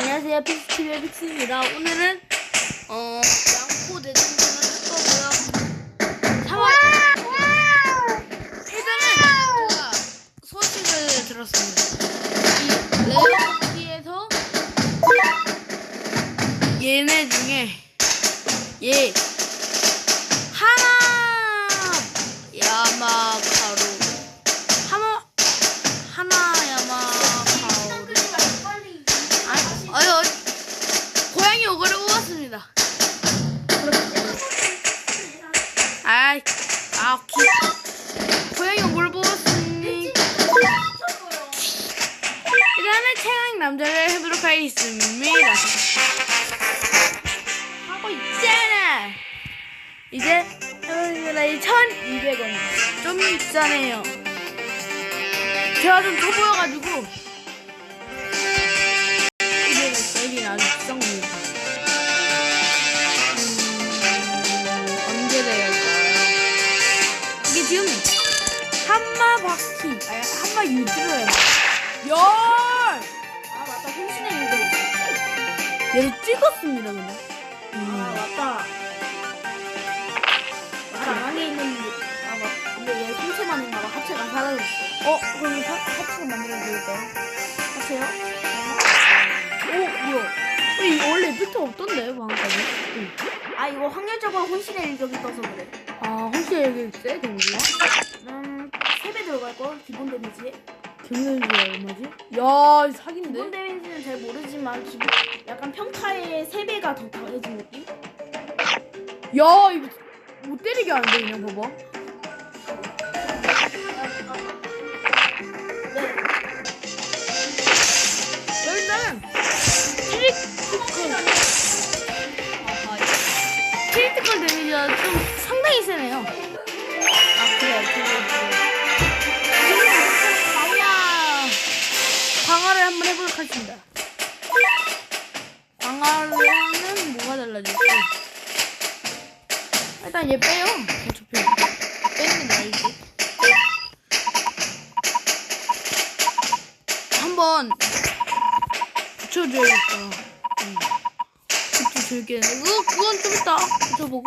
안녕하세요. 픽스티비의 픽스입니다. 오늘은 어 양코 대전전을 할 거고요. 3월 최근에 제가 소식을 들었습니다. 이 레어티에서 얘네 중에 얘 남자를 해보도록 하겠습니다. 하고 있잖아. 이제, 해보겠습니다. 1,200원. 좀 비싸네요. 제가 좀 초보여가지고, 이게 세긴 아주 비싼 겁니다. 음, 언제 될까요? 이게 지금 한마 바퀴, 아니 한마 유지로요. 열! 얘를 찍었습니다, 근데. 아 음. 맞다 맞다 안에 있는 아 맞. 근데 얘 상체만 있나 봐 하체가 사라졌어 어, 그럼 사, 하체가 만들어질까요? 하체요? 오, 뭐야? 어, 이거 원래 필터 없던데, 방금까지. 응. 아 이거 확률적으로 혼신의 일격이 떠서 그래 아, 혹시 여기 쎄, 데미지가? 음 3배 들어갈 걸 기본 데미지에 데미지가 얼마지? 야, 사기인데? 기본 잘 모르지만 기본 약간 평타의 3배가 더 강해진 느낌? 야, 이거 못 때리게 안 돼, 그냥 봐봐. 네 일단은 크리티컬 크리티컬 데미지가 좀 상당히 세네요. 아 그래 그래 광야 광화를 한번 해보도록 하겠습니다. 얘 빼요. 어차피 빼는 게 나을지. 한번 붙여줘야겠다. 응. 붙여줄게. 그거 그건 좀 이따 붙여보고.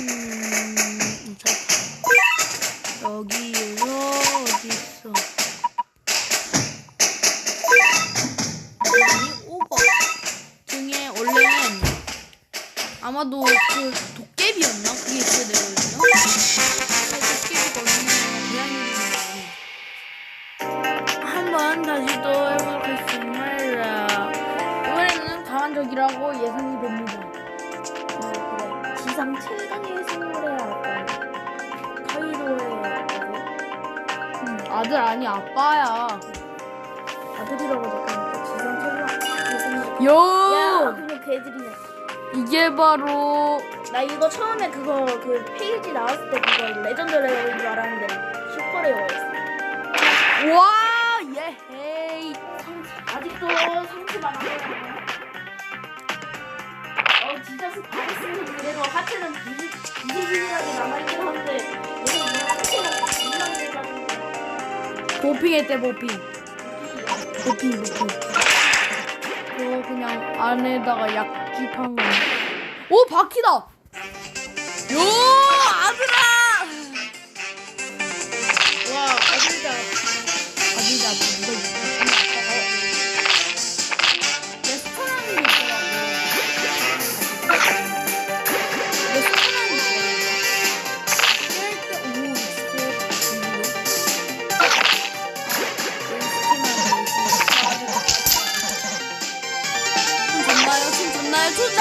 음, 아마도 그 도깨비였나 그게 있어야 되거든요. 도깨비가 없는 고양이 한번 다시 또 해보도록 하겠습니다. 이번에는 강한 적이라고 예상이 됩니다. 어, 그래 지상 최강의 생물의 아빠 카이로의 음, 아들 아니 아빠야. 아들이라고 적혀있는데 지상 최강의 생물 요야 그냥 그 애들이네 이게 바로 나 이거 처음에 그거 그 페이지 나왔을 때 그거 레전드 레어인 줄 알았는데 슈퍼 레어였어. 와 예헤이 아직도 상체만 안 보여. 어 진짜 스파이스는 그래도 하체는 비실비실하게 남아있긴 한데 얘는 그냥 하체가 이상해가지고 보핑했대 보핑 보핑 보핑 저 그냥 안에다가 약 거. 오 바퀴다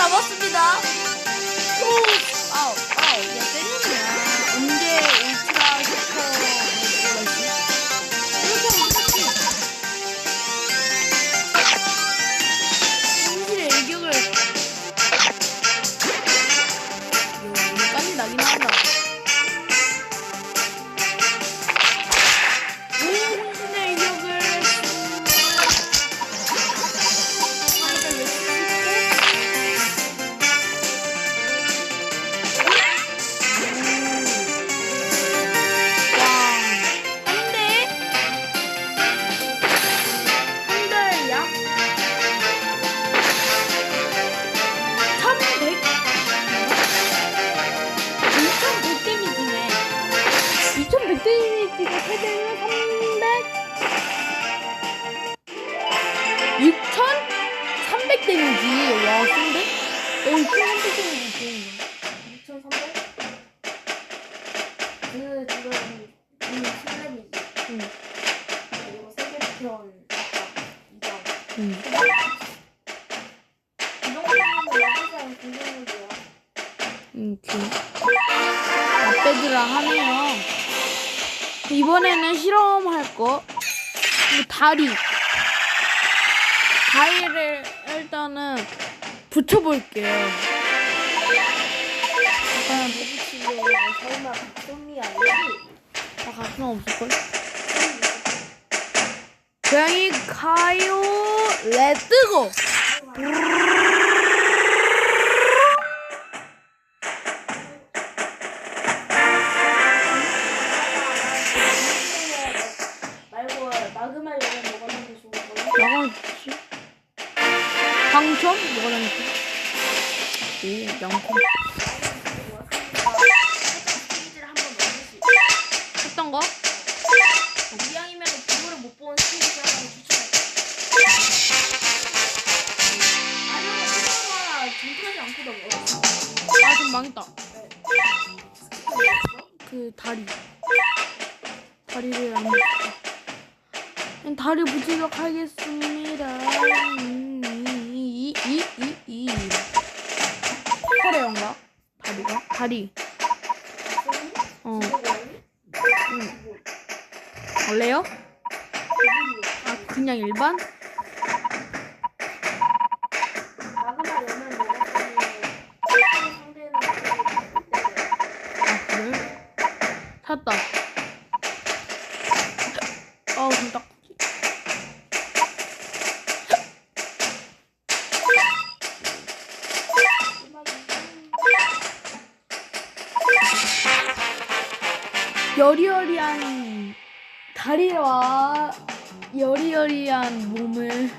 잡았습니다. 데미지. 와, 근데? 오, 킹한테 데미지 좋은 6,300? 그 지금 이 슬랩이지. 응. 그리고 세계 비평 아까 2점. 응. 이 정도면 여기서 공격력이야. 응, 그. 앞배기랑 하네요. 이번에는 실험할 거. 이 다리. 다리를 일단은 붙여볼게요. 일단 부딪히면 설마 박성이 아니지? 아, 가슴 없을걸? 고양이 가요. 말고 한번 넣어주시. 했던 거? 이왕이면 부부를 못본 스테이지 하나를 추천할게. 아니면 스테이지가 중요하지 않거든. 어렸을 때. 아, 좀 망했다. 네. 그 다리. 다리를 안. 그냥 다리 붙이도록 하겠습니다. 음, 이, 이, 이, 이. 허래인가? 다리가? 다리. 어. 응. 원래요? 아, 그냥 일반? 여리여리한 다리와 여리여리한 몸을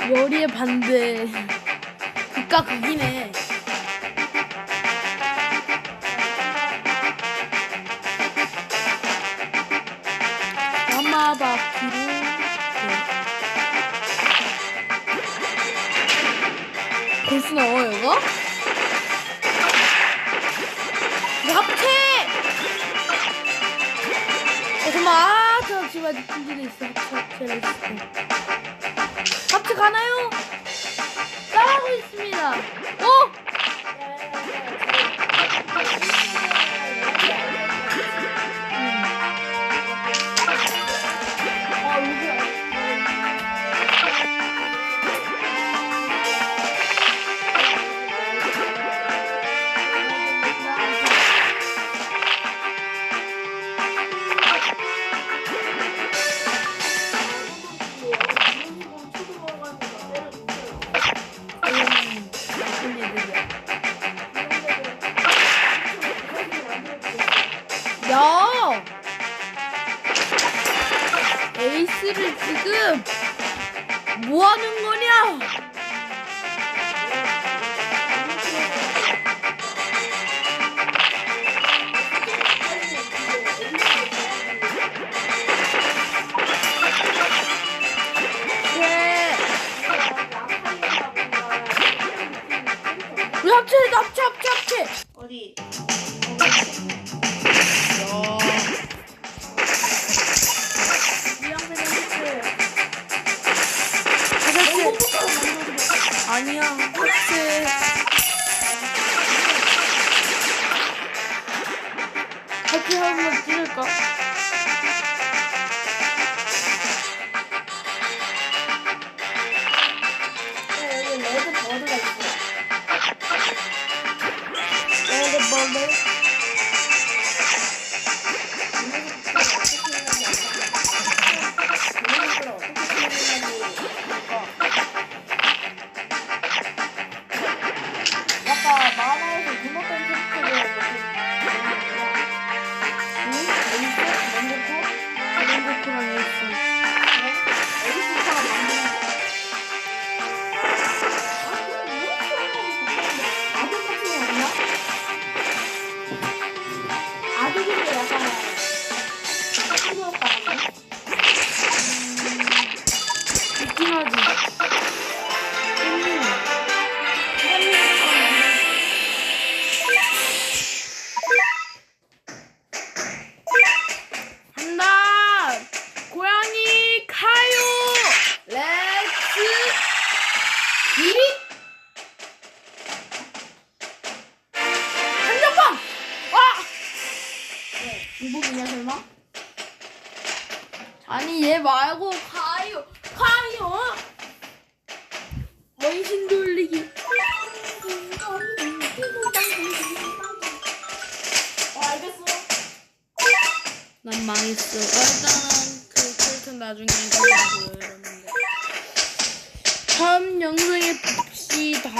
어. 여리의 반대 극과 극이네 까마바퀴로 볼수 나와요 이거? 합체! 어, 잠깐만 아, 저 지금 아직 준비돼 있어 합체를 있어 합체 가나요? 따라하고 있습니다 뭐 하는 거냐? 네. 우리 합체해도 합체 합체 합체. 어디? 미리? 한정판! 아! 왜? 이복이냐 설마? 아니 얘 말고 가요 가요 원신 돌리기 어 알겠어 난 망했어 일단은 그 필터 나중에 해가지고 여러분 다음 영상에 봅시다.